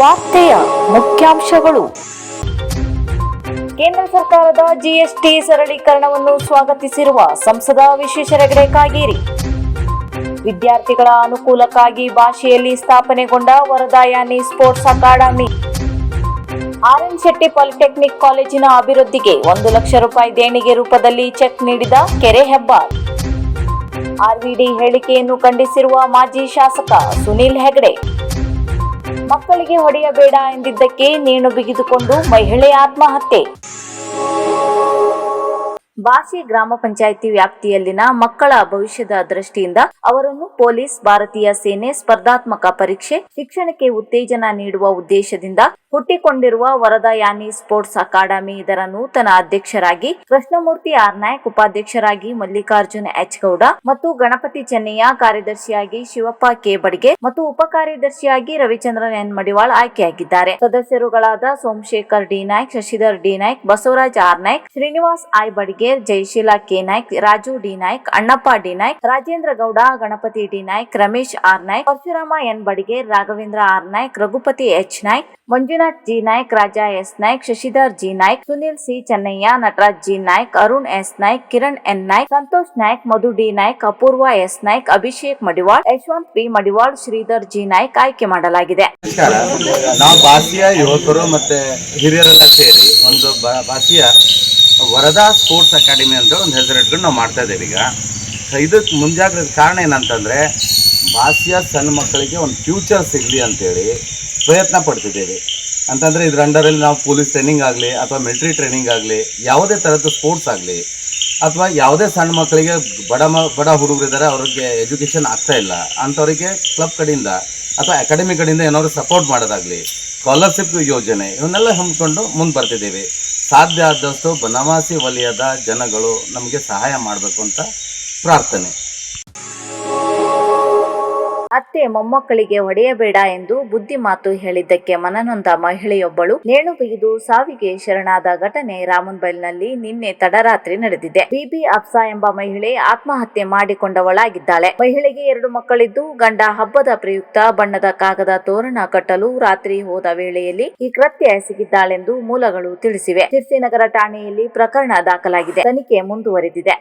ವಾರ್ತೆಯ ಮುಖ್ಯಾಂಶಗಳು. ಕೇಂದ್ರ ಸರ್ಕಾರದ ಜಿಎಸ್ಟಿ ಸರಳೀಕರಣವನ್ನು ಸ್ವಾಗತಿಸಿರುವ ಸಂಸದ ವಿಶ್ವೇಶ್ವರ ಹೆಗಡೆ ಕಾಗೇರಿ. ವಿದ್ಯಾರ್ಥಿಗಳ ಅನುಕೂಲಕ್ಕಾಗಿ ಭಾಷೆಯಲ್ಲಿ ಸ್ಥಾಪನೆಗೊಂಡ Varadayani sports academy. RN Shetty polytechnic ಕಾಲೇಜಿನ ಅಭಿವೃದ್ಧಿಗೆ ಒಂದು ಲಕ್ಷ ರೂಪಾಯಿ ದೇಣಿಗೆ ರೂಪದಲ್ಲಿ ಚೆಕ್ ನೀಡಿದ ಕೆರೆ ಹೆಬ್ಬಾರ್. ಆರ್ವಿಡಿ ಹೇಳಿಕೆಯನ್ನು ಖಂಡಿಸಿರುವ ಮಾಜಿ ಶಾಸಕ ಸುನೀಲ್ ಹೆಗಡೆ. ಮಕ್ಕಳಿಗೆ ಹೊಡೆಯಬೇಡ ಎಂದಿದ್ದಕ್ಕೆ ನೇಣು ಬಿಗಿದುಕೊಂಡು ಮಹಿಳೆ ಆತ್ಮಹತ್ಯೆ. ಬಾಸಿ ಗ್ರಾಮ ಪಂಚಾಯಿತಿ ವ್ಯಾಪ್ತಿಯಲ್ಲಿನ ಮಕ್ಕಳ ಭವಿಷ್ಯದ ದೃಷ್ಟಿಯಿಂದ ಅವರನ್ನು ಪೊಲೀಸ್, ಭಾರತೀಯ ಸೇನೆ ಸ್ಪರ್ಧಾತ್ಮಕ ಪರೀಕ್ಷೆ, ಶಿಕ್ಷಣಕ್ಕೆ ಉತ್ತೇಜನ ನೀಡುವ ಉದ್ದೇಶದಿಂದ ಹುಟ್ಟಿಕೊಂಡಿರುವ ವರದಾಯಾನಿ ಸ್ಪೋರ್ಟ್ಸ್ ಅಕಾಡೆಮಿ. ಇದರ ನೂತನ ಅಧ್ಯಕ್ಷರಾಗಿ ಕೃಷ್ಣಮೂರ್ತಿ ಆರ್. ನಾಯಕ್, ಉಪಾಧ್ಯಕ್ಷರಾಗಿ ಮಲ್ಲಿಕಾರ್ಜುನ ಎಚ್. ಗೌಡ ಮತ್ತು ಗಣಪತಿ ಚೆನ್ನಯ್ಯ, ಕಾರ್ಯದರ್ಶಿಯಾಗಿ ಶಿವಪ್ಪ ಕೆ. ಬಡಿಗೆ ಮತ್ತು ಉಪ ಕಾರ್ಯದರ್ಶಿಯಾಗಿ ರವಿಚಂದ್ರನ್ ಎನ್. ಮಡಿವಾಳ್ ಆಯ್ಕೆಯಾಗಿದ್ದಾರೆ. ಸದಸ್ಯರುಗಳಾದ Somashekhar D. Naik, Shashidhar D. Naik, Basavaraj R. Naik, Srinivas I. Badiger Jayashila K Naik, Raju D Naik, Annappa D Naik, Rajendra Gowda, Ganapati D Naik, Ramesh R Naik, Parashurama N Badiger Raghavendra R Naik, Raghupati H Naik, Manjunath G Naik, Raja S Naik, Shashidhar G Naik, Sunil C Channayya, Nataraj G Naik, Arun S Naik, Kiran N Naik, Santosh Naik, Madhu D Naik, Apoorva S Naik, Abhishek Madival, Yashwant P Madival, Shridhar G Naik ಆಯ್ಕೆ ಮಾಡಲಾಗಿದೆ. ನಾವು ಭಾಷೆಯ ಯುವಕರು ಮತ್ತೆ ಹಿರಿಯರೆಲ್ಲ ಸೇರಿ ಒಂದು ಭಾಷೆಯ Varada sports academy ಅಂತ ಒಂದು ಹೆಸರು ಇಟ್ಕೊಂಡು ನಾವು ಮಾಡ್ತಾ ಇದ್ದೇವೆ ಈಗ. ಇದಕ್ಕೆ ಮುಂಜಾಗ್ರತೆ ಕಾರಣ ಏನಂತಂದರೆ ಭಾಷೆಯ ಸಣ್ಣ ಮಕ್ಕಳಿಗೆ ಒಂದು ಫ್ಯೂಚರ್ ಸಿಗಲಿ ಅಂತೇಳಿ ಪ್ರಯತ್ನ ಪಡ್ತಿದ್ದೇವೆ. ಅಂತಂದರೆ ಇದ್ರ ಅಂಡರಲ್ಲಿ ನಾವು ಪೊಲೀಸ್ ಟ್ರೈನಿಂಗ್ ಆಗಲಿ ಅಥವಾ ಮಿಲಿಟ್ರಿ ಟ್ರೈನಿಂಗ್ ಆಗಲಿ, ಯಾವುದೇ ಥರದ್ದು ಸ್ಪೋರ್ಟ್ಸ್ ಆಗಲಿ, ಅಥವಾ ಯಾವುದೇ ಸಣ್ಣ ಮಕ್ಕಳಿಗೆ ಬಡ ಮ, ಬಡ ಹುಡುಗರಿದ್ದಾರೆ ಅವ್ರಿಗೆ ಎಜುಕೇಷನ್ ಆಗ್ತಾ ಇಲ್ಲ, ಅಂಥವ್ರಿಗೆ ಕ್ಲಬ್ ಕಡೆಯಿಂದ ಅಥವಾ ಅಕಾಡೆಮಿ ಕಡೆಯಿಂದ ಏನಾದ್ರು ಸಪೋರ್ಟ್ ಮಾಡೋದಾಗಲಿ, ಸ್ಕಾಲರ್ಶಿಪ್ ಯೋಜನೆ, ಇವನ್ನೆಲ್ಲ ಹಮ್ಮಿಕೊಂಡು ಮುಂದೆ ಬರ್ತಿದ್ದೀವಿ. ಸಾಧ್ಯ ಆದಷ್ಟು ಬನವಾಸಿ ವಲಯದ ಜನಗಳು ನಮಗೆ ಸಹಾಯ ಮಾಡಬೇಕು ಅಂತ ಪ್ರಾರ್ಥನೆ. ಅತ್ತೆ ಮೊಮ್ಮಕ್ಕಳಿಗೆ ಹೊಡೆಯಬೇಡ ಎಂದು ಬುದ್ಧಿ ಮಾತು ಹೇಳಿದ್ದಕ್ಕೆ ಮನನೊಂದ ಮಹಿಳೆಯೊಬ್ಬಳು, ನೇಣು ಬಿಗಿದು ಸಾವಿಗೆ ಶರಣಾದ ಘಟನೆ ರಾಮನ್ಬೈಲ್ನಲ್ಲಿ ನಿನ್ನೆ ತಡರಾತ್ರಿ ನಡೆದಿದೆ. ಬಿಬಿ ಅಪ್ಸಾ ಎಂಬ ಮಹಿಳೆ ಆತ್ಮಹತ್ಯೆ ಮಾಡಿಕೊಂಡವಳಾಗಿದ್ದಾಳೆ. ಮಹಿಳೆಗೆ ಎರಡು ಮಕ್ಕಳಿದ್ದು, ಗಂಡ ಹಬ್ಬದ ಪ್ರಯುಕ್ತ ಬಣ್ಣದ ಕಾಗದ ತೋರಣ ಕಟ್ಟಲು ರಾತ್ರಿ ಹೋದ ವೇಳೆಯಲ್ಲಿ ಈ ಕೃತ್ಯ ಎಸಗಿದ್ದಾಳೆಂದು ಮೂಲಗಳು ತಿಳಿಸಿವೆ. ಶಿರ್ಸಿನಗರ ಠಾಣೆಯಲ್ಲಿ ಪ್ರಕರಣ ದಾಖಲಾಗಿದೆ. ತನಿಖೆ ಮುಂದುವರೆದಿದೆ.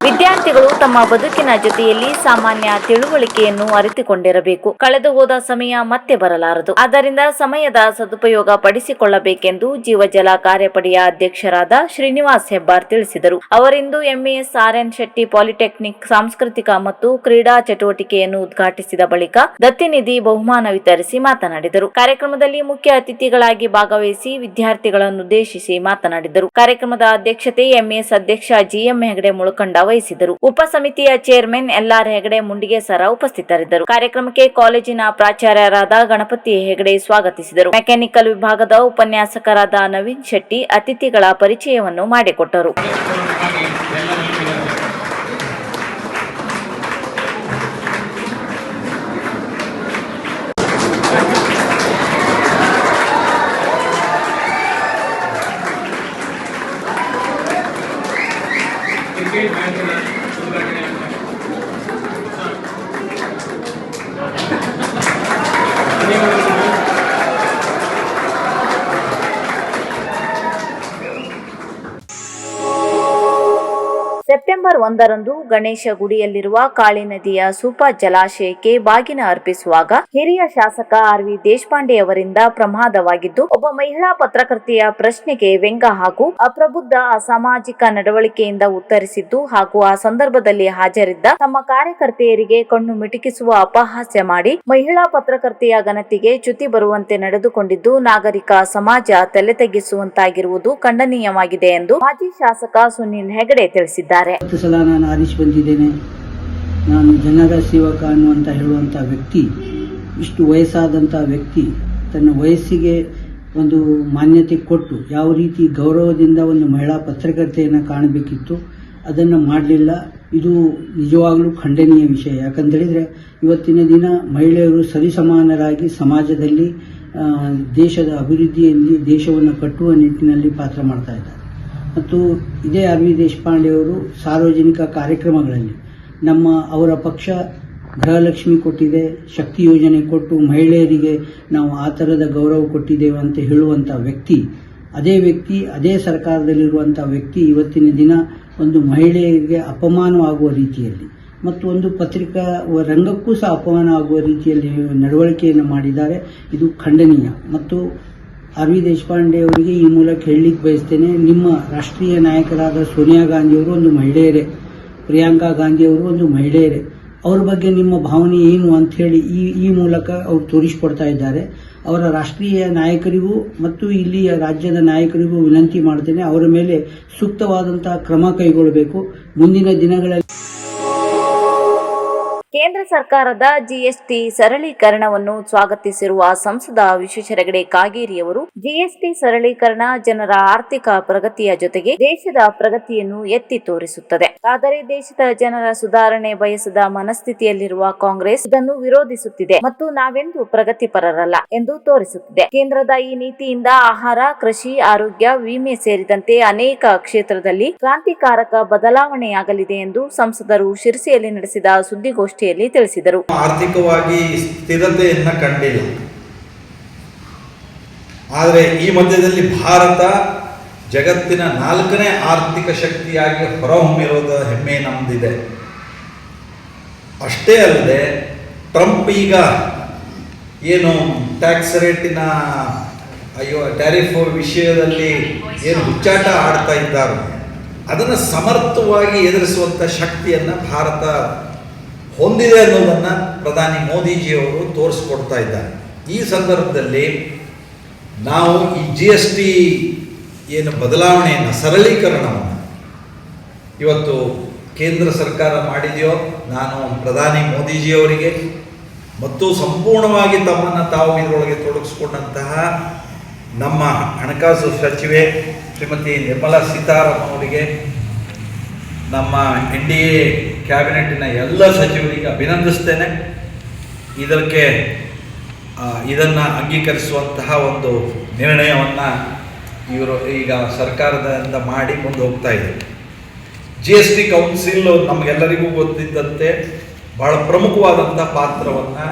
ವಿದ್ಯಾರ್ಥಿಗಳು ತಮ್ಮ ಬದುಕಿನ ಜೊತೆಯಲ್ಲಿ ಸಾಮಾನ್ಯ ತಿಳುವಳಿಕೆಯನ್ನು ಅರಿತುಕೊಂಡಿರಬೇಕು. ಕಳೆದು ಹೋದ ಸಮಯ ಮತ್ತೆ ಬರಲಾರದು. ಆದ್ದರಿಂದ ಸಮಯದ ಸದುಪಯೋಗ ಪಡಿಸಿಕೊಳ್ಳಬೇಕೆಂದು ಜೀವಜಲ ಕಾರ್ಯಪಡೆಯ ಅಧ್ಯಕ್ಷರಾದ ಶ್ರೀನಿವಾಸ್ ಹೆಬ್ಬಾರ್ ತಿಳಿಸಿದರು. ಅವರಿಂದು ಎಂಎಸ್ ಆರ್ಎನ್ ಶೆಟ್ಟಿ ಪಾಲಿಟೆಕ್ನಿಕ್, ಸಾಂಸ್ಕೃತಿಕ ಮತ್ತು ಕ್ರೀಡಾ ಚಟುವಟಿಕೆಯನ್ನು ಉದ್ಘಾಟಿಸಿದ ಬಳಿಕ ದತ್ತಿನಿಧಿ ಬಹುಮಾನ ವಿತರಿಸಿ ಮಾತನಾಡಿದರು. ಕಾರ್ಯಕ್ರಮದಲ್ಲಿ ಮುಖ್ಯ ಅತಿಥಿಗಳಾಗಿ ಭಾಗವಹಿಸಿ ವಿದ್ಯಾರ್ಥಿಗಳನ್ನುದ್ದೇಶಿಸಿ ಮಾತನಾಡಿದರು. ಕಾರ್ಯಕ್ರಮದ ಅಧ್ಯಕ್ಷತೆ ಎಂಎಸ್ ಅಧ್ಯಕ್ಷ ಜಿಎಂ ಹೆಗಡೆ ಮುಳಕಂಡ ವಹಿಸಿದರು ಉಪ ಸಮಿತಿಯ ಚೇರ್ಮನ್ ಎಲ್ಆರ್ ಹೆಗಡೆ ಮುಂಡಿಗೆ ಸರ ಉಪಸ್ಥಿತರಿದ್ದರು. ಕಾರ್ಯಕ್ರಮಕ್ಕೆ ಕಾಲೇಜಿನ ಪ್ರಾಚಾರ್ಯರಾದ ಗಣಪತಿ ಹೆಗಡೆ ಸ್ವಾಗತಿಸಿದರು. ಮೆಕ್ಯಾನಿಕಲ್ ವಿಭಾಗದ ಉಪನ್ಯಾಸಕರಾದ ನವೀನ್ ಶೆಟ್ಟಿ ಅತಿಥಿಗಳ ಪರಿಚಯವನ್ನು ಮಾಡಿಕೊಟ್ಟರು. ಸೆಪ್ಟೆಂಬರ್ ಒಂದರಂದು ಗಣೇಶ ಗುಡಿಯಲ್ಲಿರುವ ಕಾಳಿ ನದಿಯ ಸೂಪ ಜಲಾಶಯಕ್ಕೆ ಬಾಗಿನ ಅರ್ಪಿಸುವಾಗ ಹಿರಿಯ ಶಾಸಕ ಆರ್ ವಿ ದೇಶಪಾಂಡೆ ಅವರಿಂದ ಪ್ರಮಾದವಾಗಿದ್ದು, ಒಬ್ಬ ಮಹಿಳಾ ಪತ್ರಕರ್ತೆಯ ಪ್ರಶ್ನೆಗೆ ವ್ಯಂಗ ಹಾಗೂ ಅಪ್ರಬುದ್ಧ ಅಸಾಮಾಜಿಕ ನಡವಳಿಕೆಯಿಂದ ಉತ್ತರಿಸಿದ್ದು ಹಾಗೂ ಆ ಸಂದರ್ಭದಲ್ಲಿ ಹಾಜರಿದ್ದ ತಮ್ಮ ಕಾರ್ಯಕರ್ತೆಯರಿಗೆ ಕಣ್ಣು ಮಿಟುಕಿಸುವ ಅಪಹಾಸ್ಯ ಮಾಡಿ ಮಹಿಳಾ ಪತ್ರಕರ್ತೆಯ ಘನತೆಗೆ ಚ್ಯುತಿ ಬರುವಂತೆ ನಡೆದುಕೊಂಡಿದ್ದು, ನಾಗರಿಕ ಸಮಾಜ ತಲೆ ತಗ್ಗಿಸುವಂತಾಗಿರುವುದು ಖಂಡನೀಯವಾಗಿದೆ ಎಂದು ಮಾಜಿ ಶಾಸಕ ಸುನೀಲ್ ಹೆಗಡೆ ತಿಳಿಸಿದ್ದಾರೆ. ಹತ್ತು ಸಲ ನಾನು ಬಂದಿದ್ದೇನೆ. ನಾನು ಜನರ ಸೇವಕ ಅನ್ನುವಂಥ ಹೇಳುವಂಥ ವ್ಯಕ್ತಿ, ಇಷ್ಟು ವಯಸ್ಸಾದಂಥ ವ್ಯಕ್ತಿ, ತನ್ನ ವಯಸ್ಸಿಗೆ ಒಂದು ಮಾನ್ಯತೆ ಕೊಟ್ಟು ಯಾವ ರೀತಿ ಗೌರವದಿಂದ ಒಂದು ಮಹಿಳಾ ಪತ್ರಕರ್ತೆಯನ್ನು ಕಾಣಬೇಕಿತ್ತು, ಅದನ್ನು ಮಾಡಲಿಲ್ಲ. ಇದು ನಿಜವಾಗಲೂ ಖಂಡನೀಯ ವಿಷಯ. ಯಾಕಂತ ಹೇಳಿದರೆ ಇವತ್ತಿನ ದಿನ ಮಹಿಳೆಯರು ಸರಿಸಮಾನರಾಗಿ ಸಮಾಜದಲ್ಲಿ ದೇಶದ ಅಭಿವೃದ್ಧಿಯಲ್ಲಿ ದೇಶವನ್ನು ಕಟ್ಟುವ ನಿಟ್ಟಿನಲ್ಲಿ ಪಾತ್ರ ಮಾಡ್ತಾ ಇದ್ದಾರೆ. ಮತ್ತು ಇದೇ ಆರ್ ದೇಶಪಾಂಡೆ ಅವರು ಸಾರ್ವಜನಿಕ ಕಾರ್ಯಕ್ರಮಗಳಲ್ಲಿ ನಮ್ಮ ಅವರ ಪಕ್ಷ ಗೃಹಲಕ್ಷ್ಮಿ ಕೊಟ್ಟಿದೆ, ಶಕ್ತಿ ಯೋಜನೆ ಕೊಟ್ಟು ಮಹಿಳೆಯರಿಗೆ ನಾವು ಆ ಥರದ ಗೌರವ ಕೊಟ್ಟಿದ್ದೇವೆ ಅಂತ ಹೇಳುವಂಥ ವ್ಯಕ್ತಿ, ಅದೇ ವ್ಯಕ್ತಿ, ಅದೇ ಸರ್ಕಾರದಲ್ಲಿರುವಂಥ ವ್ಯಕ್ತಿ ಇವತ್ತಿನ ದಿನ ಒಂದು ಮಹಿಳೆಯರಿಗೆ ಅಪಮಾನವಾಗುವ ರೀತಿಯಲ್ಲಿ ಮತ್ತು ಒಂದು ಪತ್ರಿಕಾ ರಂಗಕ್ಕೂ ಸಹ ಅಪಮಾನ ಆಗುವ ರೀತಿಯಲ್ಲಿ ನಡವಳಿಕೆಯನ್ನು ಮಾಡಿದ್ದಾರೆ. ಇದು ಖಂಡನೀಯ. ಮತ್ತು ಆರ್ ವಿ ದೇಶಪಾಂಡೆ ಅವರಿಗೆ ಈ ಮೂಲಕ ಹೇಳಲಿಕ್ಕೆ ಬಯಸ್ತೇನೆ. ನಿಮ್ಮ ರಾಷ್ಟ್ರೀಯ ನಾಯಕರಾದ ಸೋನಿಯಾ ಗಾಂಧಿಯವರು ಒಂದು ಮಹಿಳೆಯರೇ. ಪ್ರಿಯಾಂಕಾ ಗಾಂಧಿಯವರು ಒಂದು ಮಹಿಳೆಯರೇ. ಅವ್ರ ಬಗ್ಗೆ ನಿಮ್ಮ ಭಾವನೆ ಏನು ಅಂತ ಹೇಳಿ ಈ ಈ ಮೂಲಕ ಅವರು ತೋರಿಸಿಕೊಡ್ತಾ ಇದ್ದಾರೆ. ಅವರ ರಾಷ್ಟ್ರೀಯ ನಾಯಕರಿಗೂ ಮತ್ತು ಇಲ್ಲಿಯ ರಾಜ್ಯದ ನಾಯಕರಿಗೂ ವಿನಂತಿ ಮಾಡ್ತೇನೆ. ಅವರ ಮೇಲೆ ಸೂಕ್ತವಾದಂತಹ ಕ್ರಮ ಕೈಗೊಳ್ಳಬೇಕು. ಮುಂದಿನ ದಿನಗಳಲ್ಲಿ ಕೇಂದ್ರ ಸರ್ಕಾರದ ಜಿಎಸ್ಟಿ ಸರಳೀಕರಣವನ್ನು ಸ್ವಾಗತಿಸಿರುವ ಸಂಸದ ವಿಶ್ವೇಶ್ವರ ಹೆಗಡೆ ಕಾಗೇರಿಯವರು ಜಿಎಸ್ಟಿ ಸರಳೀಕರಣ ಜನರ ಆರ್ಥಿಕ ಪ್ರಗತಿಯ ಜೊತೆಗೆ ದೇಶದ ಪ್ರಗತಿಯನ್ನು ಎತ್ತಿ ತೋರಿಸುತ್ತದೆ. ಆದರೆ ದೇಶದ ಜನರ ಸುಧಾರಣೆ ಬಯಸದ ಮನಸ್ಥಿತಿಯಲ್ಲಿರುವ ಕಾಂಗ್ರೆಸ್ ಇದನ್ನು ವಿರೋಧಿಸುತ್ತಿದೆ ಮತ್ತು ನಾವೆಂದು ಪ್ರಗತಿಪರರಲ್ಲ ಎಂದು ತೋರಿಸುತ್ತಿದೆ. ಕೇಂದ್ರದ ಈ ನೀತಿಯಿಂದ ಆಹಾರ, ಕೃಷಿ, ಆರೋಗ್ಯ, ವಿಮೆ ಸೇರಿದಂತೆ ಅನೇಕ ಕ್ಷೇತ್ರದಲ್ಲಿ ಕ್ರಾಂತಿಕಾರಕ ಬದಲಾವಣೆಯಾಗಲಿದೆ ಎಂದು ಸಂಸದರು ಶಿರಸಿಯಲ್ಲಿ ನಡೆಸಿದ ಸುದ್ದಿಗೋಷ್ಠಿಯಲ್ಲಿ ತಿಳಿಸಿದರು. ಆರ್ಥಿಕವಾಗಿ ಸ್ಥಿರತೆಯನ್ನು ಕಂಡಿಲ್ಲ. ಆದರೆ ಈ ಮಧ್ಯದಲ್ಲಿ ಭಾರತ ಜಗತ್ತಿನ ನಾಲ್ಕನೇ ಆರ್ಥಿಕ ಶಕ್ತಿಯಾಗಿ ಹೊರಹೊಮ್ಮಿರೋದ ಹೆಮ್ಮೆ ನಮ್ಮದಿದೆ ಅಷ್ಟೇ ಅಲ್ಲದೆ ಟ್ರಂಪ್ ಈಗ ಏನು ಟ್ಯಾಕ್ಸ್ ರೇಟಿನ ಅಯ್ಯೋ ಟ್ಯಾರಿಫ್ ವಿಷಯದಲ್ಲಿ ಏನು ಹುಚ್ಚಾಟ ಆಡ್ತಾ ಇದ್ದಾರೆ. ಅದನ್ನು ಸಮರ್ಥವಾಗಿ ಎದುರಿಸುವಂಥ ಶಕ್ತಿಯನ್ನು ಭಾರತ ಹೊಂದಿದೆ ಅನ್ನೋದನ್ನು ಪ್ರಧಾನಿ ಮೋದಿಜಿಯವರು ತೋರಿಸ್ಕೊಡ್ತಾ ಇದ್ದಾರೆ. ಈ ಸಂದರ್ಭದಲ್ಲಿ ನಾವು ಈ ಜಿ ಎಸ್ ಟಿ ಏನು ಬದಲಾವಣೆಯನ್ನು, ಸರಳೀಕರಣವನ್ನು ಇವತ್ತು ಕೇಂದ್ರ ಸರ್ಕಾರ ಮಾಡಿದೆಯೋ ನಾನು ಪ್ರಧಾನಿ ಮೋದಿಜಿಯವರಿಗೆ ಮತ್ತು ಸಂಪೂರ್ಣವಾಗಿ ತಮ್ಮನ್ನು ತಾವು ಇದರೊಳಗೆ ತೊಡಗಿಸ್ಕೊಂಡಂತಹ ನಮ್ಮ ಹಣಕಾಸು ಸಚಿವೆ ಶ್ರೀಮತಿ ನಿರ್ಮಲಾ ಸೀತಾರಾಮನ್ ಅವರಿಗೆ ನಮ್ಮ ಎನ್ ಡಿ ಎ ಕ್ಯಾಬಿನೆಟ್ಟಿನ ಎಲ್ಲ ಸಚಿವರಿಗೆ ಅಭಿನಂದಿಸ್ತೇನೆ. ಇದಕ್ಕೆ ಇದನ್ನು ಅಂಗೀಕರಿಸುವಂತಹ ಒಂದು ನಿರ್ಣಯವನ್ನು ಇವರು ಈಗ ಸರ್ಕಾರದಿಂದ ಮಾಡಿ ಮುಂದೆ ಹೋಗ್ತಾ ಇದೆ ಜಿ ಎಸ್ ಟಿ ಕೌನ್ಸಿಲ್ ನಮಗೆಲ್ಲರಿಗೂ ಗೊತ್ತಿದ್ದಂತೆ ಬಹಳ ಪ್ರಮುಖವಾದಂಥ ಪಾತ್ರವನ್ನು